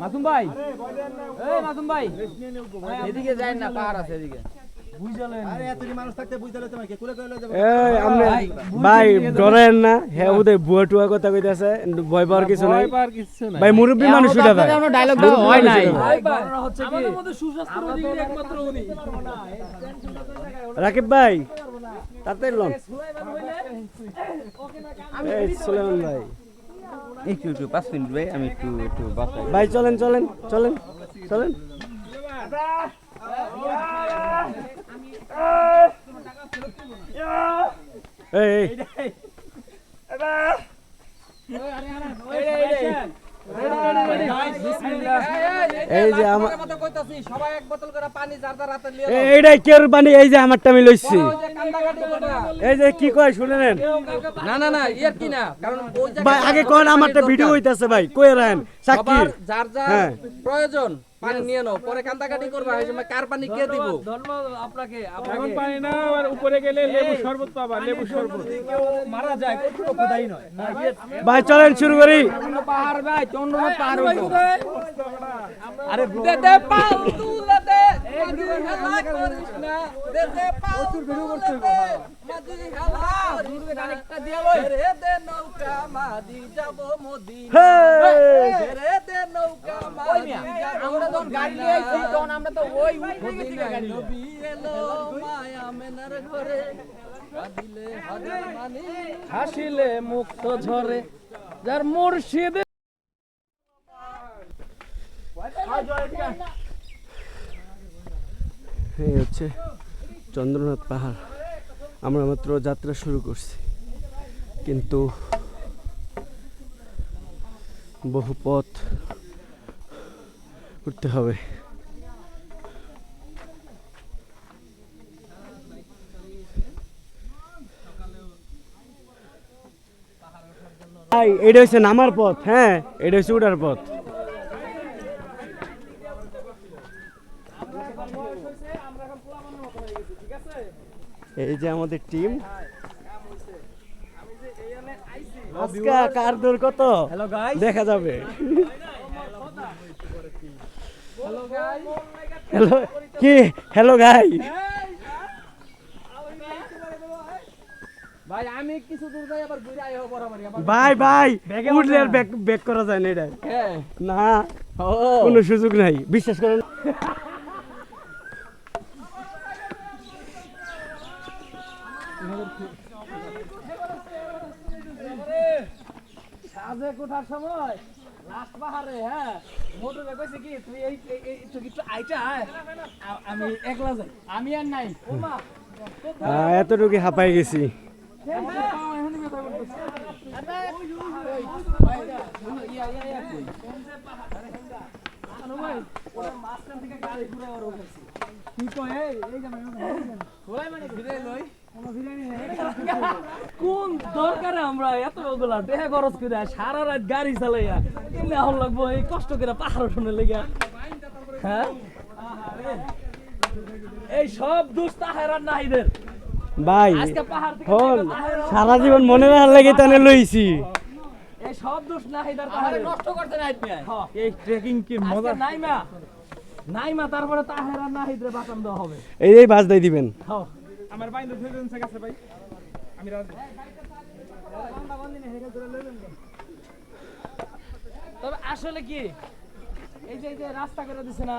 মাসুম ভাই। এই মাসুম ভাই। এদিকে যাই না পাহাড় আছে এদিকে। আরে এতটি মানুষ থাকতে বুঝতে হলে তোমাকে। কুলে কুলে যাবে। এই আপনি ভাই ডরেন না। হ্যাঁ ওদের বুয়া টুয়া কথা কইতাছে। ভয় পাওয়ার কিছু নাই। ভাই মুরব্বী মানুষ উঠা ভাই ডায়লগ হয় নাই। উঠা ভাই। আমাদের মধ্যে সুস্বাস্থ্য অধিকারী একমাত্র উনি। রাকিব ভাই তাতে লন। এই সুলেমান ভাই। একটু একটু পাঁচ মিনিট ভাই আমি একটু একটু বাসায় ভাই চলেন চলেন চলেন চলেন। এই এই এই যে আমার সবাই এক বোতল করে পানি যার যার হাতে নিয়ে এই- এইটাই কেউ পানি এই যে আমারটা আমি লইছি। এই যে কি কয় শুনে নেন না না না ইয়ার কি না। কারণ ভাই আগে কোন আমারটা ভিডিও হইতাছে ভাই কই রাখেন সাক্ষী। যার যার হ্যাঁ। প্রয়োজন। পানি নিয়ে নাও পরে কান্দাকাটি করবা এই সময় কার পানি কে দিব? ধন্যবাদ আপনাকে এখন পানি না আর উপরে গেলে লেবু শরবত পাবা লেবু শরবত। মারা যায় কতটুকু খোদাই নয়। ভাই চলেন শুরু করি। পাহাড় ভাই চন্দ্রনাথ পাহাড় হইতো আরে দে দে পাল তুলে দে। মাঝি হেলা করিস না। দে দে পাল তুলে দে। মাঝি হেলা করিস না। আরেকটা দিয়া লই রে দে নৌকা মাঝি যাব মদি রে দে নৌকা মাঝি যাব যখন গাড়ি নিয়ে আইছি তখন আমরা তো ওই উঠে গেছি গাড়ি নবী এলো মায়া মেনার ঘরে। কাঁদিলে হাজার মানি হাসিলে মুক্ত ঝরে। যার মুর্শিদ এই হচ্ছে চন্দ্রনাথ পাহাড়। আমরা মাত্র যাত্রা শুরু করছি। কিন্তু বহু পথ উঠতে হবে। ভাই এটা হচ্ছে নামার পথ হ্যাঁ? এটা হচ্ছে উঠার পথ। এই যে আমাদের টিম। আজকে কার দূর কত? দেখা যাবে। হ্যালো কি? হ্যালো গাই ভাই আমি কিছু দূর যাই আবার ঘুরে আইও বরাবরই ভাই ভাই উঠলে আর ব্যাক ব্যাক করা যায় না এটা। না কোনো সুযোগ নাই। বিশ্বাস করেন। সাজে কোঠার সময় লাস্ট পাহাড়ে হ্যাঁ। মোটরে কইছে কি তুই এই এই- এই একটু আইটা। আ- আমি একলা যাই। আমি আর নাই। ওমা এতটুকু হাঁপাই গেছি। কোন দরকারে আমরা এত ওগুলা দেহে খরচ করে সারা রাত গাড়ি চালাইয়া এমনি এখন লাগবো? এই কষ্ট করে পাহাড় শুনে লেগে। হ্যাঁ? এই সব দুষ তাহেরার নাহিদের। ভাই আজকে পাহাড় থেকে হল সারা জীবন মনে রাখার লাগে তানে লইছি। এই সব দোষ নাহিদার তাহের। নষ্ট করতে নাই এই ট্রেকিং কি মজা? নাইমা। নাইমা তারপরে তাহেরা নাহিদরে বাঁচান দেওয়া হবে। এই এই বাস দাই দিবেন। হ্যাঁ আমার বাইন দুজন আছে ভাই। আমি তবে আসলে কি এই যে এই যে রাস্তা করে দিছে না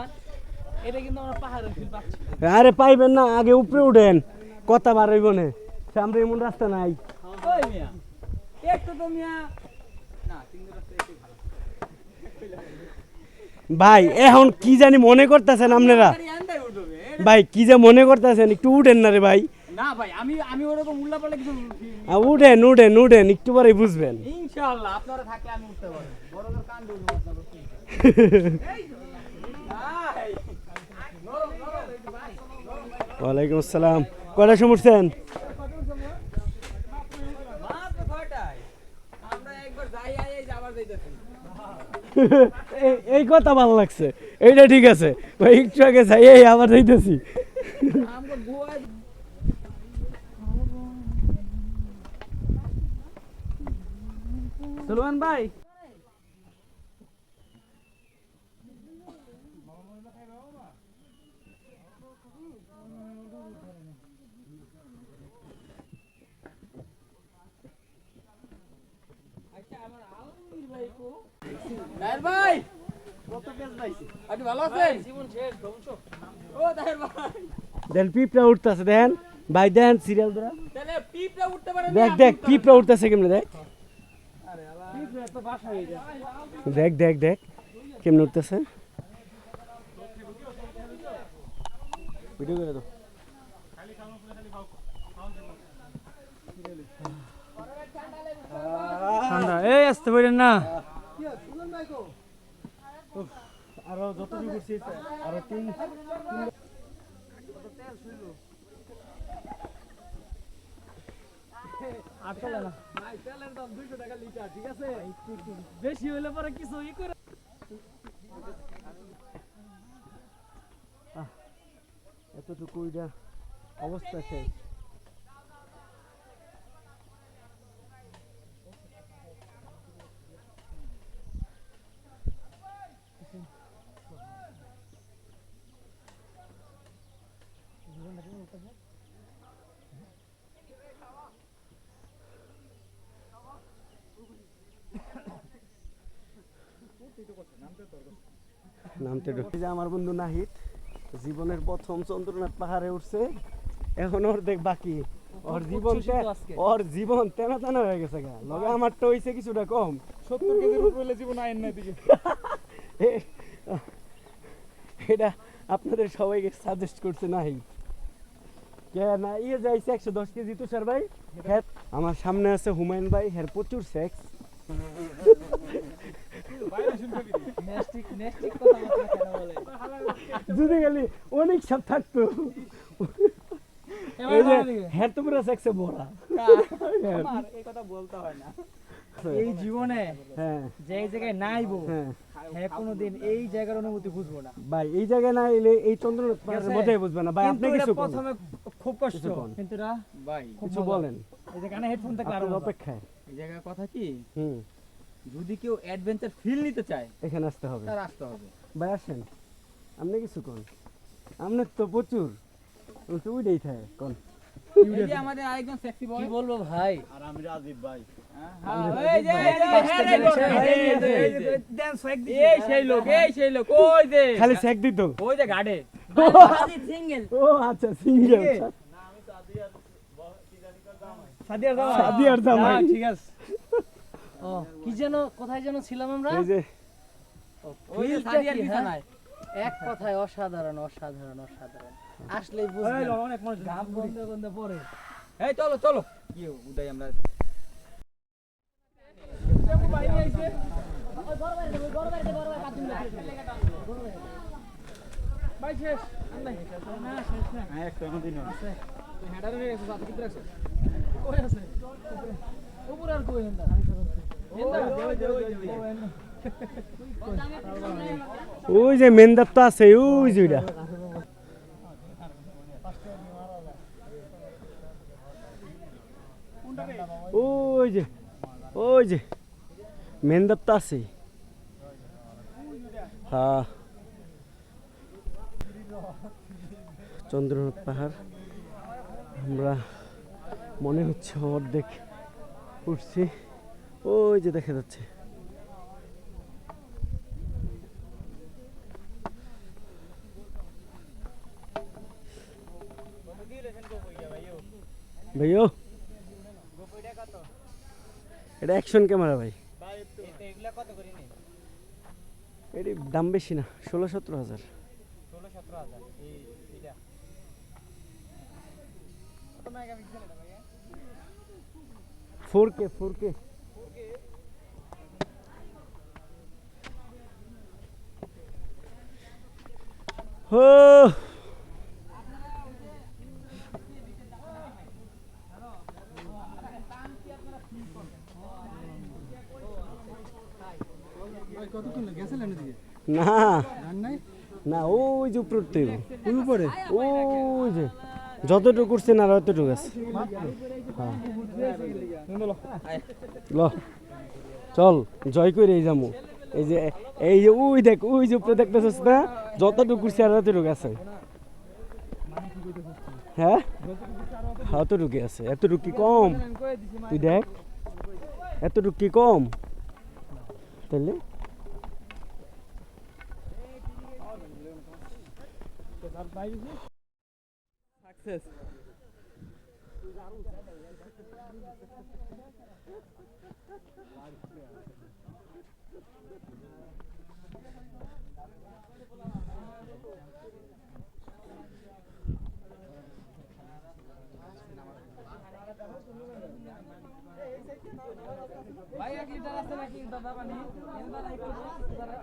এটা কিন্তু আমরা পাহাড়ের ফিল পাচ্ছি। আরে পাইবেন না আগে উপরে উঠেন কথা বার হইব না। সামনে এমন রাস্তা নাই। ওই মিয়া একটু তো মিয়া না তিন ভাই এখন কি জানি মনে করতেছেন আপনারা? ভাই কি যে মনে করতেছেন? একটু উঠেন না রে ভাই। না ভাই আমি আমি ওরকম উল্লা কিছু উঠেন উঠেন উঠেন একটু পরে বুঝবেন। ইনশাআল্লাহ আপনারা থাকলে আমি উঠতে পারব। বড় বড় কাণ্ড ওয়ালাইকুম আসসালাম। কয়টা সময় উঠছেন? আমরা একবার যাই আই যাবার যাইতেছি। এই- কথা ভালো লাগছে। এইটা ঠিক আছে। ভাই, একটু আগে যাই, এই, আবার যাইতেছি। সুলমান ভাই তাহের ভাই আপনি ভালো আছেন? ও তাহের ভাই। দেন পিঁপড়া উঠতেছে দেখেন ভাই দেখেন সিরিয়াল ধরা। তাহলে উঠতে দেখ দেখ পিঁপড়া উঠতেছে কেমনে দেখ। দেখ দেখ দেখ কেমনে উঠতেছে। ভিডিও করে দাও ঠান্ডা। এই আসতে পারেন না। আরও যতটুকু করছি আরও তিন বেশি হইলে পরে কিছু ই করে এতটুকু অবস্থা শেষ। নামতে যে আমার বন্ধু নাহিদ জীবনের প্রথম চন্দ্রনাথ পাহাড়ে উঠছে। এখন ওর দেখ বাকি। ওর জীবন ওর জীবন তেনা তেনা হয়ে গেছে গা। লগে আমারটা হইছে কিছুটা কম। সত্তর কেজির উপরে জীবন আইন না দিকে। এটা আপনাদের সবাইকে সাজেস্ট করছে নাই কে না ইয়ে যাইছে একশো দশ কেজি তুষার ভাই। হ্যাঁ আমার সামনে আছে হুমায়ুন ভাই হ্যাঁ প্রচুর সেক্স নেস্টিক নেস্টিক কথা বলতে কেন বলে যদি গেলি অনেক সব থাকতো। হ্যাঁ তো পুরো সেক্সে হ্যাঁ, এই কথা বলতে হয় না এই জীবনে হ্যাঁ। যে জায়গায় নাইবো হ্যাঁ। হ্যাঁ কোনোদিন এই জায়গার অনুভূতি বুঝব না। ভাই এই জায়গায় না এলে এই চন্দ্রনাথ পাহাড়ের মজাই বুঝবে না। ভাই আপনি কিছু প্রথমে খুব কষ্ট। কিন্তু ভাই কিছু বলেন। এই যে কানে হেডফোন থাকলে আরও অপেক্ষায়। এই জায়গায় কথা কি? হুম। যদি কেউ অ্যাডভেঞ্চার ফিল নিতে চায় এখানে আসতে হবে। তার আসতে হবে। ভাই আসেন। আপনি কিছু কোন। আপনার তো প্রচুর। তো উইডেই থাকে কোন। আমাদের আরেকজন সেক্সি বয় কি বলব ভাই? আর আমি রাজীব ভাই। খালি সেক দিত। ওই যে গাড়ে। সিঙ্গেল ও আচ্ছা সিঙ্গেল সাদিয়ার দাও সাদিয়ার জামাই। ঠিক আছে ও কি যেন কোথায় যেন ছিলাম আমরা এই যে ওই সাদিয়ার হ্যাঁ? বিছানায় এক কথায় অসাধারণ অসাধারণ অসাধারণ আসলেই বুঝবেন অনেক মানুষ গাম গন্ধে গন্ধে পড়ে এই চলো চলো কি উদয় আমরা ভাই শেষ না শেষ না হ্যাঁ একটা দিন হেডার হয়ে গেছে সাথে কিতে আছে কই আছে? উপরে আর কই হেন্দা ওই যে মেন্দার তো আছে ওই যে ওইটা। ওই যে ওই যে মেন্দার তো আছে। হ্যাঁ। চন্দ্রনাথ পাহাড় আমরা মনে হচ্ছে অর্ধেক উঠছি। ওই যে দেখা যাচ্ছে। ভাইও, এটা অ্যাকশন ক্যামেরা ভাই। এটি দাম বেশি না, ষোলো সতেরো হাজার। ফোর কে ফোর কে হো না। না ওই যে উপরে উপরে? ওই যে। যতটুকু করছেন আর অতটুকু আছে। হ্যাঁ। ল। চল, জয় করে এই যাব এই যে এই যে ওই দেখ ওই যে উপরে দেখতেছিস না, যতটুকু করছে আর অতটুকু আছে। হ্যাঁ? অতটুকু আছে। এতটুকু কি কম? তুই দেখ। এতটুকু কি কম? তাহলে সাকসেস ভাই এক লিটার আছে নাকি দাদা পানি এর দাদা একটু দাদা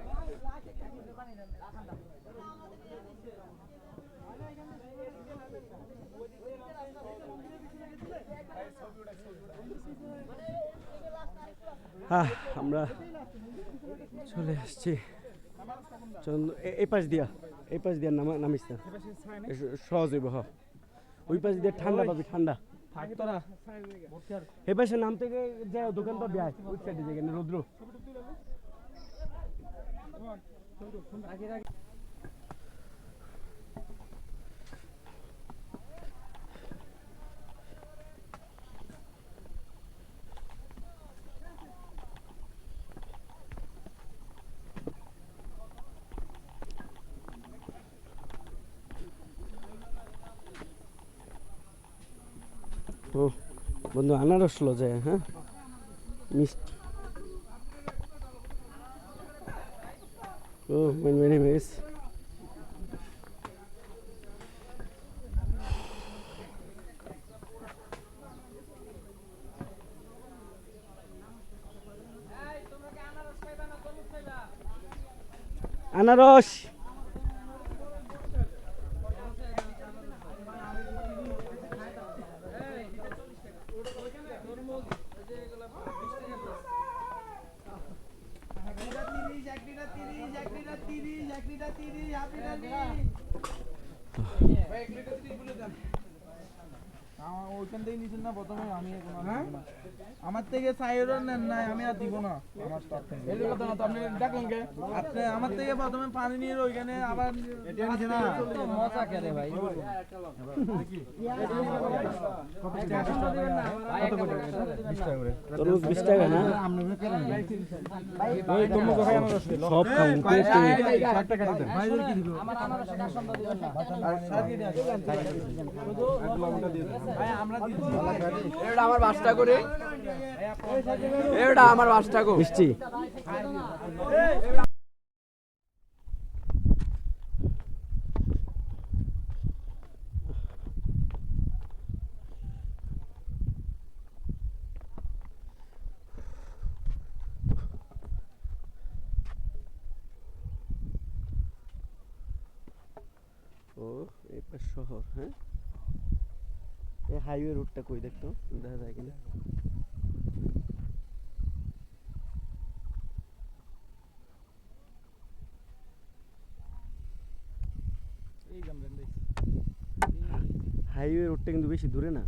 হ্যাঁ আমরা চলে আসছি। চন্দ্র এ- এই পাশ দিয়া এই পাশ দিয়া নামা নামিস না। সহজ হইব ওই পাশ দিয়ে ঠান্ডা পাবি ঠান্ডা। এই পাশে নাম থেকে যে দোকান পাবি আয় ওই সাইডে যেখানে রৌদ্র ও বন্ধু আনারস লো যায় হ্যাঁ? মিষ্টি। ও মেন মেন আনারস! ওইখান থেকে নিছেন না প্রথমে আমি আমার থেকে সাইরও নেন নাই আমি আর দিব না আমার থেকে এই কথা না তো আপনি ডাকলেন কে আপনি আমার থেকে প্রথমে পানি নিয়ে ওইখানে আবার এটা নিছে না মজা করে ভাই তরমুজ বিশ টাকা না সব খাব ভাই আমরা দিচ্ছি এটা আমার বাসটা করে এটা আমার বাসটা করে মিষ্টি ও এটা শহর হ্যাঁ? হাইওয়ে রুটটা কই দেখতো? দেখা যায় কিনা। হাইওয়ে রোডটা কিন্তু বেশি দূরে না।